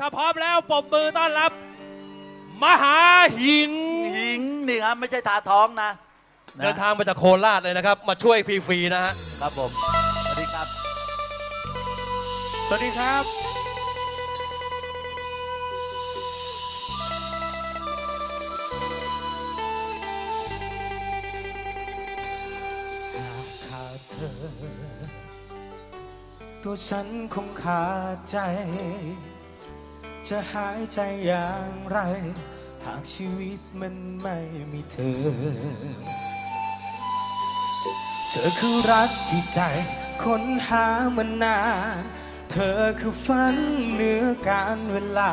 ถ้าพร้อมแล้วปมมือต้อนรับ มหาหินหิงนี่ครับไม่ใช่ทาท้องนะนะเดินทางมาจากโคราชเลยนะครับ มาช่วยฟรีๆนะฮะครับผม สวัสดีครับ สวัสดีครับหากขาดเธอ ตัวฉันคงขาดใจ จะหายใจอย่างไร หากชีวิตมันไม่มีเธอ เธอคือรักที่ใจค้นหามานาน เธอคือฝันเหนือการเวลา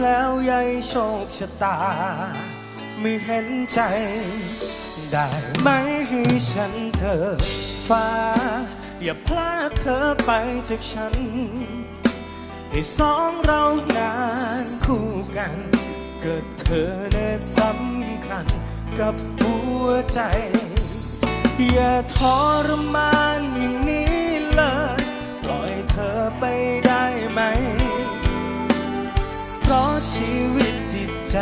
แล้วยายโชคชะตา ไม่เห็นใจ ได้ไหมให้ฉันเธอฟ้า อย่าพลากเธอไปจากฉัน ให้สองเรานานคู่กัน เกิดเธอเน่ะสำคัญกับหัวใจ อย่าทรมานอย่างนี้เลย ปล่อยเธอไปได้ไหม เพราะชีวิตจิตใจ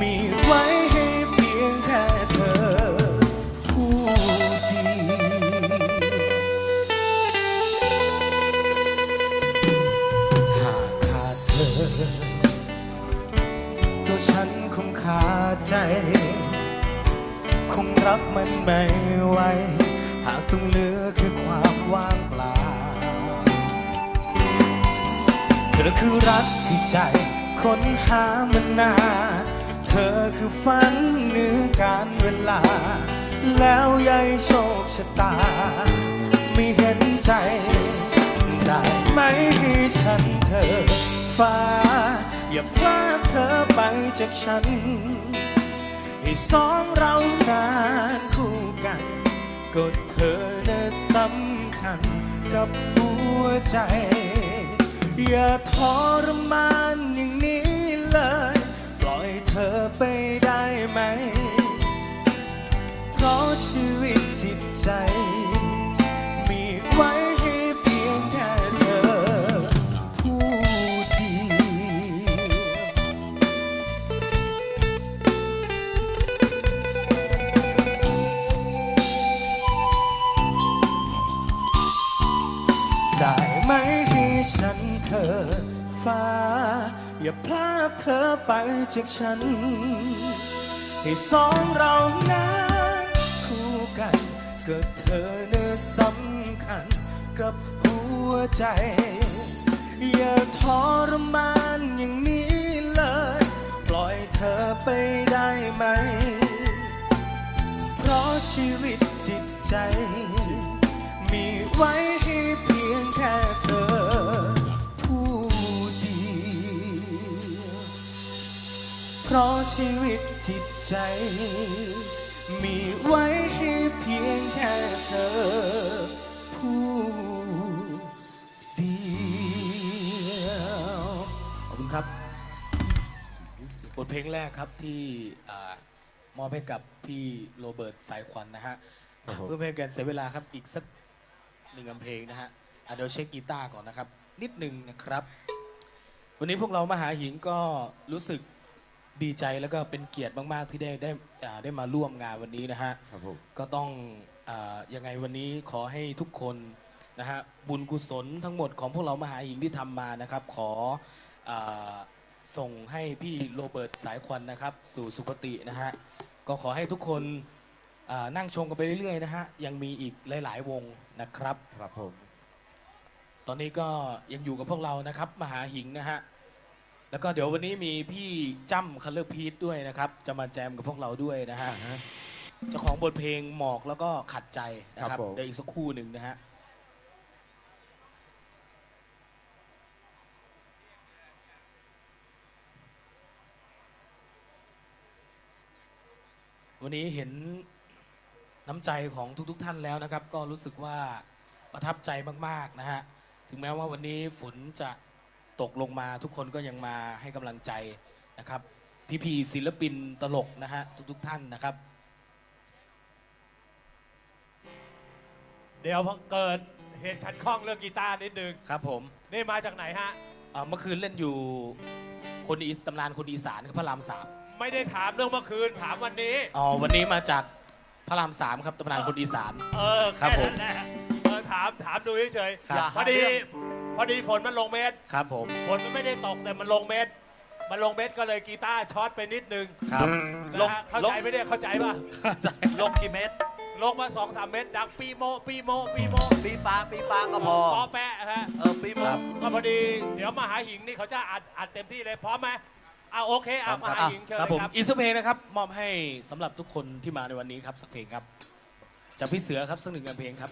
มีไว้ ใจ คงรับมันไม่ไหวหากต้องเหลือคือความว่างเปล่า เธอคือรักที่ใจค้นหามานานเธอคือฝันเหนือการเวลา แล้วยายโชคชะตา ไม่เห็นใจ ได้ไหมให้ฉันเธอฟ้า อย่าพลาดเธอไปจากฉัน ให้สองเรานานคู่กัน ก็เธอน่ะสำคัญกับหัวใจ อย่าทรมานอย่างนี้เลย ปล่อยเธอไปได้ไหม เพราะชีวิตจิตใจ มีไว้ จากฉัน ให้สองเรานั้นคู่กันเกิดเธอเน่ะสำคัญกับหัวใจ อย่าทรมานอย่างนี้เลย ปล่อยเธอไปได้ไหม เพราะชีวิตจิตใจ มีไว้ให้เพียงแค่เธอ เพราะชีวิตจิตใจ มีไว้ให้เพียงแค่เธอ ผู้เดียวขอบคุณครับ บทเพลงแรกครับที่อ่ามอบให้กับพี่โรเบิร์ตสายควันนะฮะ ครับผม เพื่อไม่ให้การเสียเวลาครับอีกสักหนึ่งเพลงนะฮะอะเดี๋ยวเช็คกีตาร์ก่อนนะครับ นิดหนึ่งนะครับ วันนี้พวกเรามาหาหิงก็รู้สึก ดีใจแล้วก็เป็นเกียรติมาก ๆ ที่ได้ได้อ่าได้มาร่วมงานวันนี้นะฮะ ครับผมก็ต้องอายังไงวันนี้ขอให้ทุกคนนะฮะบุญกุศลทั้งหมดของพวกเรามหาหญิงที่ทำมานะครับ ขออาส่งให้พี่โรเบิร์ตสายควันนะครับ สู่สุคตินะฮะก็ขอให้ทุกคนอ่านั่งชมกันไปเรื่อยๆนะฮะยังมีอีกหลาย ๆ วงนะครับ ครับผม ตอนนี้ก็ยังอยู่กับพวกเรานะครับ มหาหิงนะฮะ แล้วก็เดี๋ยววันนี้มีพี่จ้ำคัลเลอร์พีทด้วยนะครับ จะมาแจมกับพวกเราด้วยนะฮะ เจ้าของบทเพลงหมอกแล้วก็ขัดใจนะคครัรับบผม เดี๋ยวอีกสักครู่หนึ่งนะฮะ วันนี้เห็นน้ำใจของทุกๆทท่านแล้วนะครับ ก็รู้สึกว่าประทับใจมากๆนะฮะ ถึงแม้ว่าวันนี้ฝนจะ ตกลงมาทุกคนก็ยังมาให้กำลังใจนะครับพี่ๆศิลปินตลกนะฮะทุกๆท่านนะครับ เดี๋ยวเกิดเหตุขัดข้องเรื่องกีตาร์นิดนึง ครับผมนี่มาจากไหนฮะอ่าเมื่อคืนเล่นอยู่คนอีสตำนานคนอีสานครับพระรามสามไม่ได้ถามเรื่องเมื่อคืนถามวันนี้ อ๋อวันนี้มาจากพระรามสามครับตำนานคนอีสาน เออ ครัแค่บผมนั้นแหละเออถามถามดูเฉยครับๆพอดีพอ ดีฝนมันลงเม็ดครับผม ฝนมันไม่ได้ตกแต่มันลงเม็ดมันลงเม็ดก็เลยกีตาร์ช็อตไปนิดนึงครับนะฮะเข้าใจไหมเนี่ยเข้าใจป่ะลงกี่เม็ดลงมาสองสามเม็ดดังปีโมปีโมปีโมปีปลาปีปลาก็พอ ปอแปะฮะ เออปีหมครัดบก็พอดีเดี๋ยวมาหาหิงนี่เขาจะอัดอัดเต็มที่เลยพร้อมไหมอะโอเคอะมาหาหิงเชิญครับเลยผมครับอีกสักเพลงนะครับ มอบให้สำหรับทุกคนที่มาในวันนี้ครับสักเพลงครับ จากพี่เสือครับสักหนึ่งงานเพลงครับ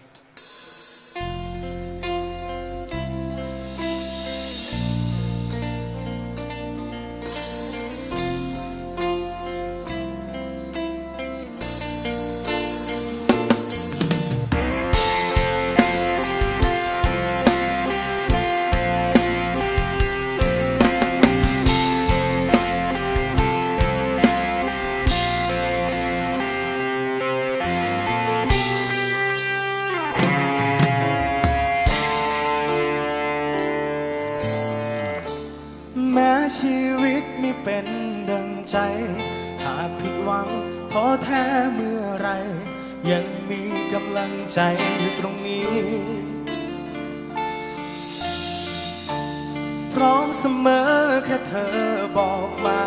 แค่เธอบอกมา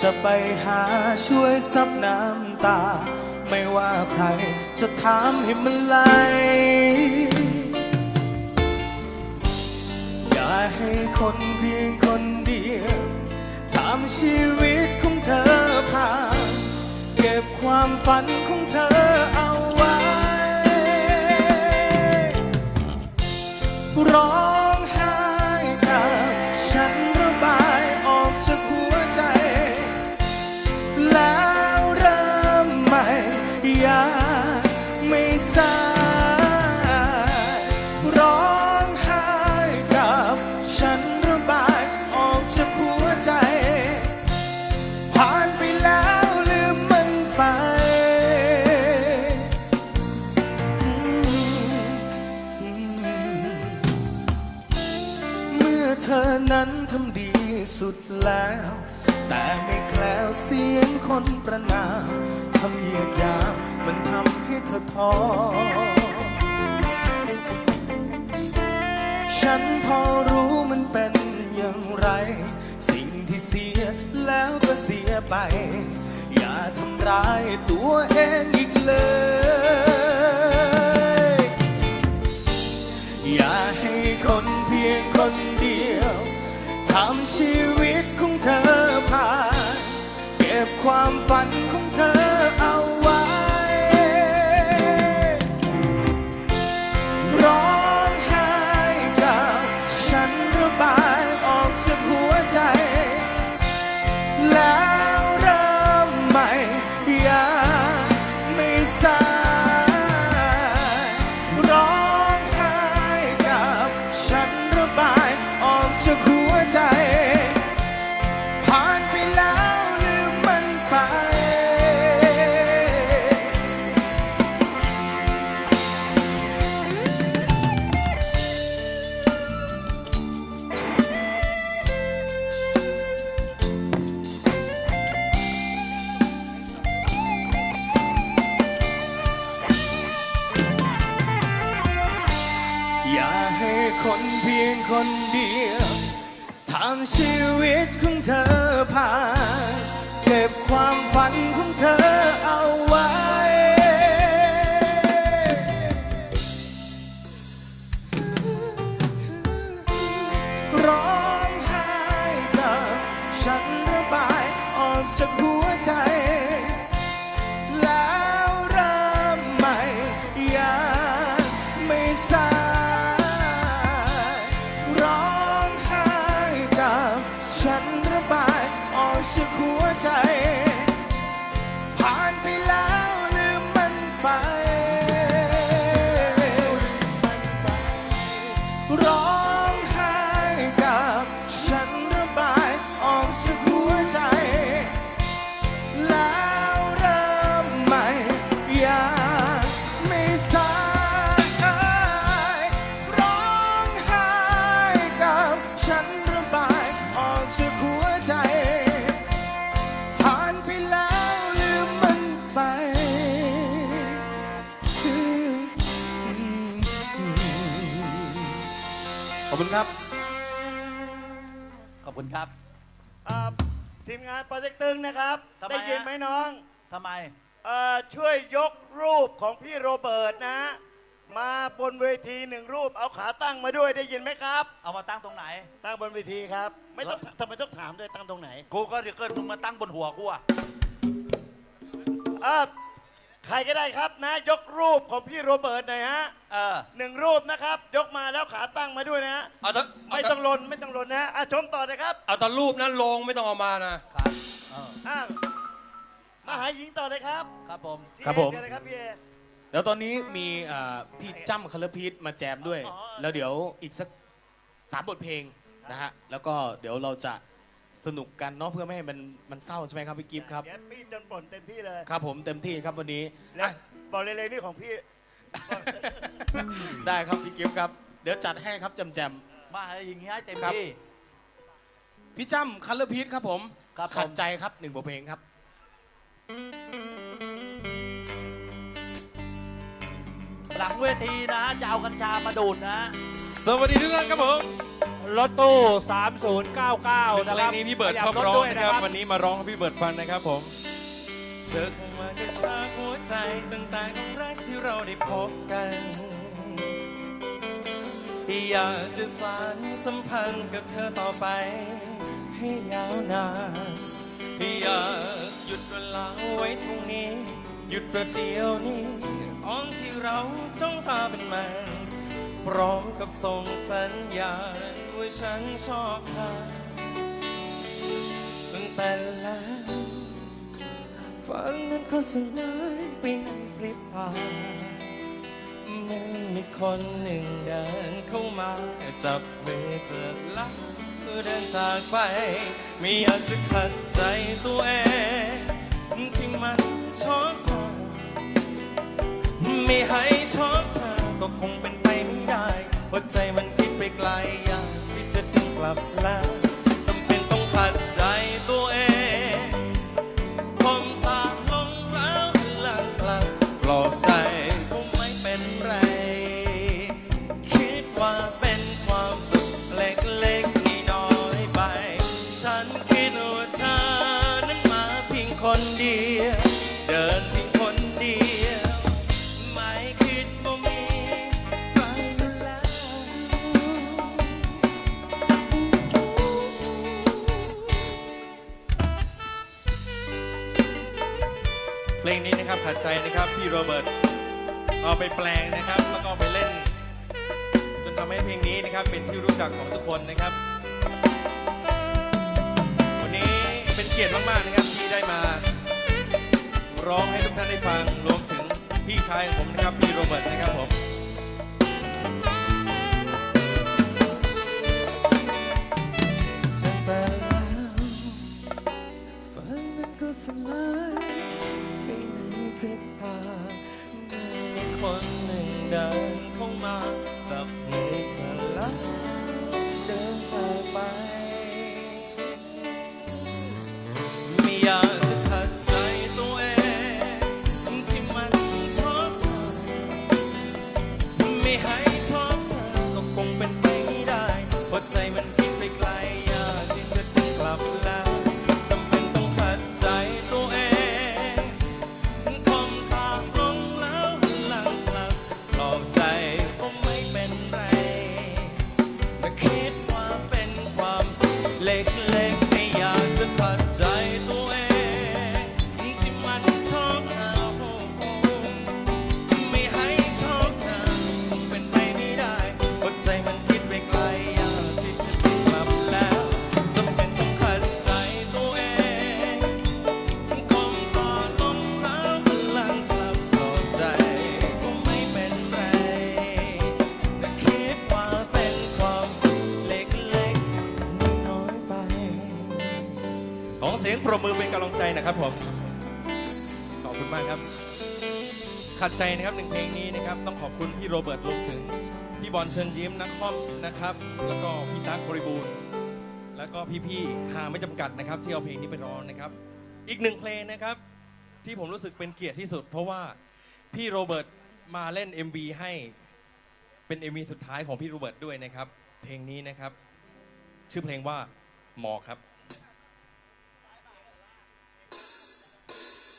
จะไปหาช่วยซับน้ำตา ไม่ว่าใครจะถามให้มันไหลอย่าให้คนเพียงคนเดียวทำชีวิตของเธอผ่านเก็บความฝันของเธอเอาไว้ร้อ อเธอนั้นทำดีสุดแล้ว แต่ไม่แคล้วเสียงคนประนามคำเหยียดหยามมันทำให้เธอท้อฉันพอรู้มันเป็นอย่างไร สิ่งที่เสียแล้วก็เสียไป อย่าทำร้ายตัวเองอีกเลย อย่าให้คน ทำชีวิตของเธอผ่าน เก็บความฝันของเธอ ครับ ขอบคุณครับอ่าทีมงานโปรเจกต์ตึงนะครับ ทำไมได้ยินฮะไหมน้องทำไม เอ่อช่วยยกรูปของพี่โรเบิร์ตนะ มาบนเวทีหนึ่งรูปเอาขาตั้งมาด้วยได้ยินไหมครับ เอามาตั้งตรงไหน ตั้งบนเวทีครับ ไม่ต้องทำไมต้องถามด้วยตั้งตรงไหนกูก็เดี๋ยวเกิดมึงมาตั้งบนหัวกูอะอ่า ใครก็ได้ครับนะ ยกรูปของพี่โรเบิร์ตหน่อยฮะเออหนึ่งรูปนะครับ ยกมาแล้วขาตั้งมาด้วยนะฮะเอาแตอนไม่ต้องลนไม่ต้องลนนะฮะอะชมต่อนะครับเอาแตอนรูปนั้นลงไม่ต้องเอามานะ ครับเอออะมาหาหญิงต่อเลยครับครับผม พี่ครับเอผมเชิญเลยครับพี่เอ แล้วตอนนี้มีอ่าพี่จ้ำคัลเลอร์พีทมาแจมด้วย อ๋อ แล้วเดี๋ยวอีกสักสามบทเพลงนะฮะ แล้วก็เดี๋ยวเราจะ สนุกกันเนาะเพื่อไม่ให้มันมันเศร้าใช่ไหมครับพี่กิฟต์ครับ แกปปี้จนป่นเต็มที่เลย ครับผมเต็มที่ครับวันนี้และอะบอกเลยๆนี่ของพี่ ได้ครับพี่กิฟต์ครับ เดี๋ยวจัดให้ครับแจมแจม มาให้ยิงให้เต็มครับ ที่ ๆพี่จ้ำคัลเลอร์พีทครับผมครับผม ขัดใจครับหนึ่งบทเพลงครับ หลังเวทีนะ จะเอากัญชามาดูดนะ สวัสดีทุกท่านครับผม รถตู้ 3099เพนะลครังบนี้พี่เบิร์ดขยัชอบถร้องด้วยนะครับ วันนี้มาร้องให้พี่เบิร์ดฟังนะครับผม เธอคงมากระชากหัวใจตั้งแต่ครั้งแรกที่เราได้พบกัน อยากจะสานสัมพันธ์กับเธอต่อไป ให้ยาวนาน อยากหยุดเวลาไว้ตรงนี้ หยุดประเดี๋ยวนี้ตอนที่เราจ้องตาเป็นแมนพร้อมกับส่งสัญญาณ ว่าฉันชอบเธอตั้งแต่แล้วฝันนั้นก็สลายไปในพริบตาเมื่อนมีคนหนึ่งเดินเข้ามาจับมือเธอแล้วเดินจากไป ไม่อยากจะขัดใจตัวเองที่มันชอบเธอไม่ให้ชอบเธอก็คงเป็นไปไม่ได้หัวใจมันคิดไปไกลอยากที่จะดึง กลับลาจำเป็นต้องขัดใจ พี่โรเบิร์ตเอาไปแปลงนะครับ แล้วก็ไปเล่น จนทำให้เพลงนี้นะครับ เป็นที่รู้จักของทุกคนนะครับ วันนี้เป็นเกียรติมากๆนะครับที่ได้มา ร้องให้ทุกท่านได้ฟังรวมถึงพี่ชายของผมนะครับพี่โรเบิร์ตนะครับผมตั้งแต่แล้วฝันนั้นก็สลาย คนหนึ่งเดินเข้ามาจับ นี้นะครับต้องขอบคุณพี่โรเบิร์ตลวถึงพี่บอลเชิญยิ้มนักคอมนะครับ แล้วก็พี่ตั๊กบริบูรณ์แล้วก็พี่ๆหาไม่จำกัดนะครับ ที่เอาเพลงนี้ไปร้องนะครับ อีกหนึ่งเพลงนะครับ ที่ผมรู้สึกเป็นเกียรติที่สุด เพราะว่าพี่โรเบิร์ตมาเล่น MV ให้เป็น MV สุดท้ายของพี่โรเบิร์ตด้วยนะครับ เพลงนี้นะครับ ชื่อเพลงว่าหมอครับ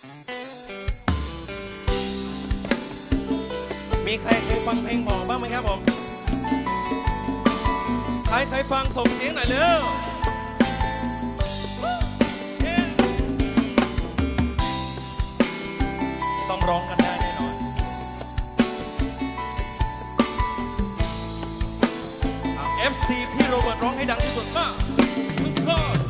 Thank you. ีใครเคยฟังเพลงหมอบ้างไหมครับผม ใครเคยฟังส่งเสียงหน่อยเร็วต้องร้องกันได้แน่นอนเอฟซีพี่โรเบิร์ตร้องให้ดังที่สุดมากทุกคน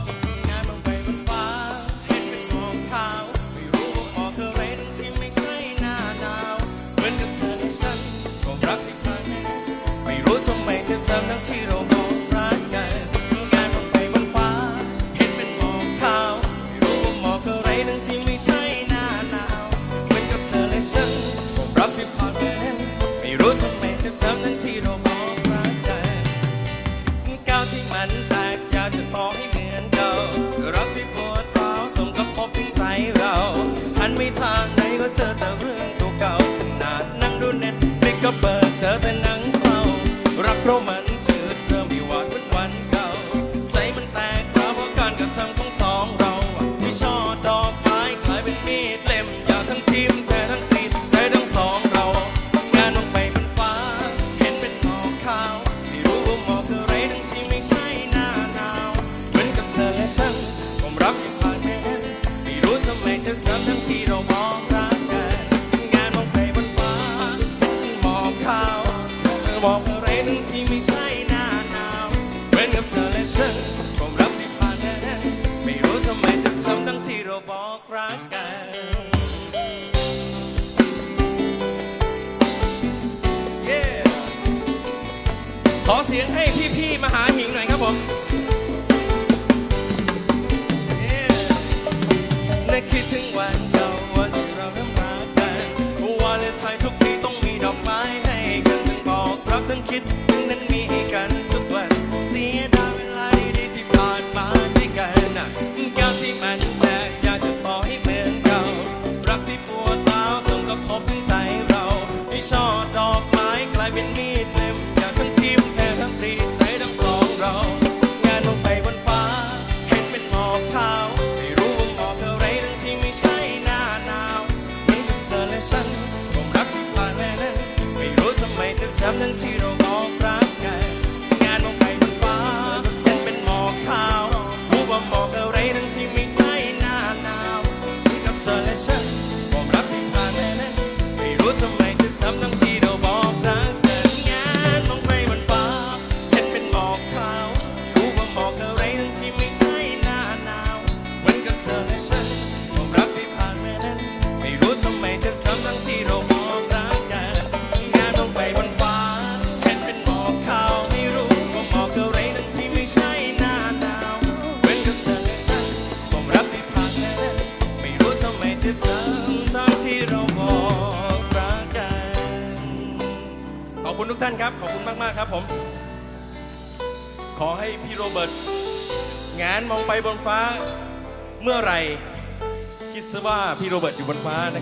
ไทยทุกปีต้องมีดอกไม้ให้กันทั้งบอกรักทั้งคิด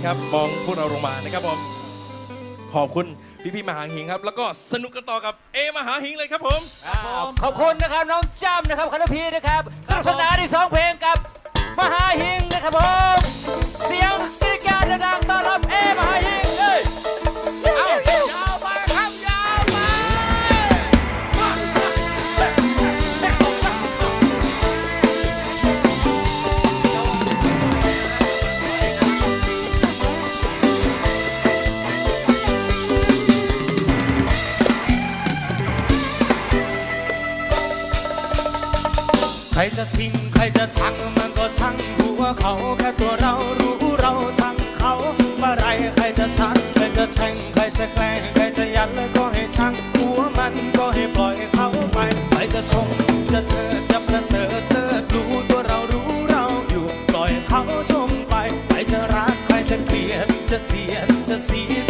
ครับ มองพวกเราลงมานะครับผม ขอบคุณพี่พี่มหาหิงครับ แล้วก็สนุกกันต่อกับเอมหาหิงเลยครับผม ขอบคุณนะครับน้องจ้ำนะครับคณพีนะครับสนุกสนาที่สองเพลงกับ yet to see it.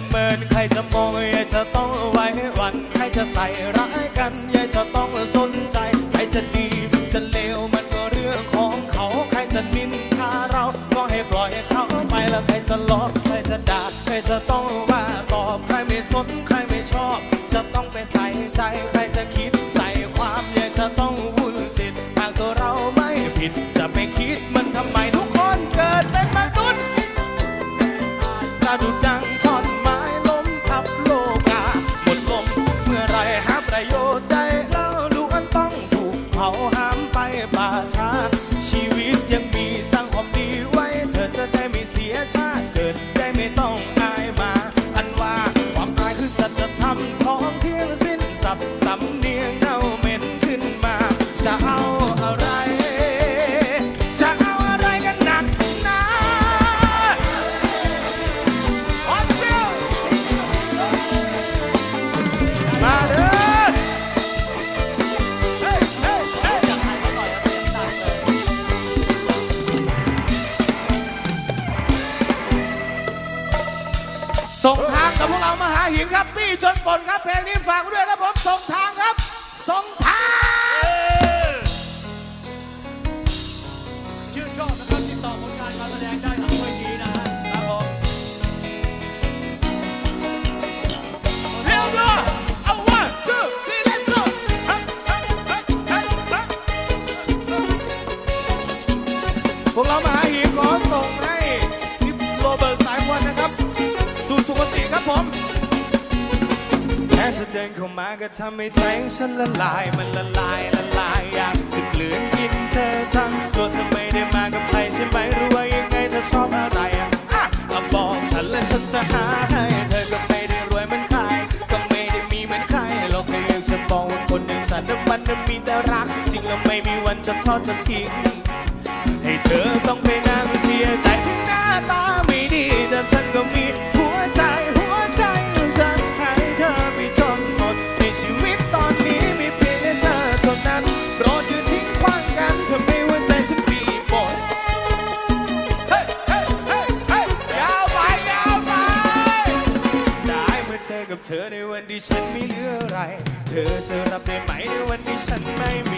จะเมินใครจะมองยายจะต้องไว้วันใครจะใส่ร้ายกันยายจะต้องสนใจใครจะดีจะเลวมันก็เรื่องของเขาใครจะนินทาเราก็ให้ปล่อยเขาไปแล้วใครจะล้อใครจะด่าใครจะต้องว่าตอบใครไม่สน ดินเข้ามาก็ทำให้ใจฉันละลาย มันละลายละลายอยากจะกลืนกินเธอทั้งตัวเธอไม่ได้มากับใครใช่ไหมรู้ว่ายังไงเธอชอบอะไรอะอะบอกฉันและฉันจะหาให้เธอก็ไม่ได้รวยเหมือนใครก็ไม่ได้มีเหมือนใครหรอกเธอยังจะบอกว่าคนอย่างฉันนั้นมันมีแต่รัก จริงแล้วไม่มีวันจะทอดจะทิ้งให้เธอต้องไปนั่งเสียใจที่หน้าตาไม่ดีแต่ฉันก็มีหัวใจ่ฉันไม่เหลืออะไร เธอจะรับได้ไหมในวันที่ฉันไม่มี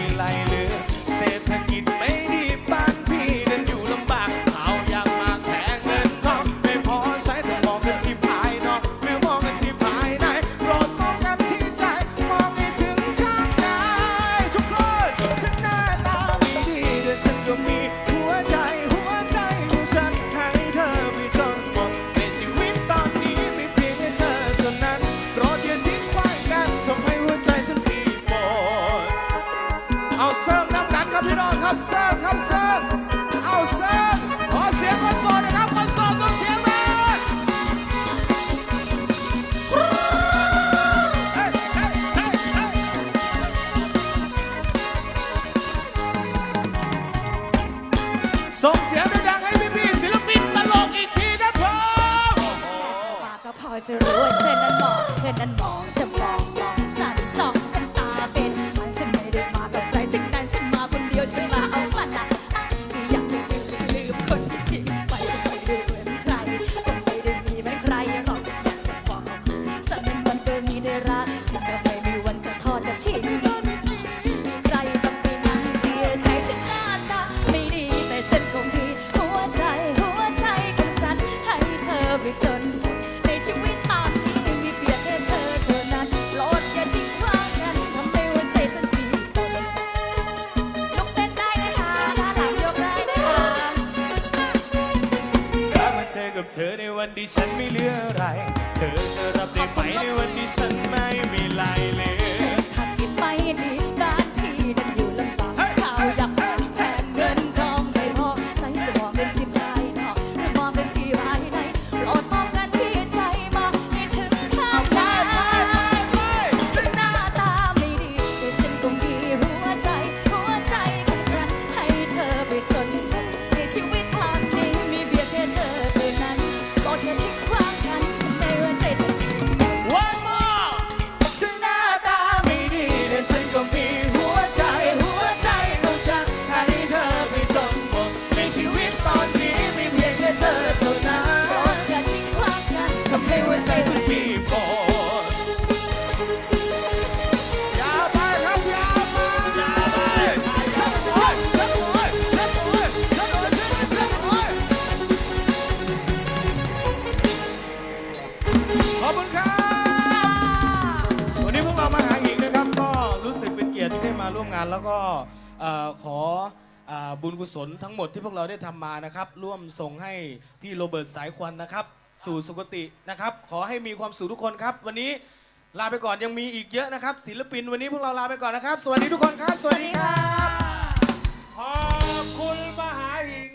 เธอในวันที่ฉันไม่เหลืออะไร เธอจะรับได้ไหมในวันที่ฉัน แล้วก็เอ่อขอเอ่อบุญกุศลทั้งหมดที่พวกเราได้ทำมานะครับ ร่วมส่งให้พี่โรเบิร์ตสายควันนะครับ สู่สุคตินะครับ ขอให้มีความสุขทุกคนครับ วันนี้ลาไปก่อนยังมีอีกเยอะนะครับ ศิลปินวันนี้พวกเราลาไปก่อนนะครับ สวัสดีทุกคนครับ สวัสดีครับขอบคุณมหาหิง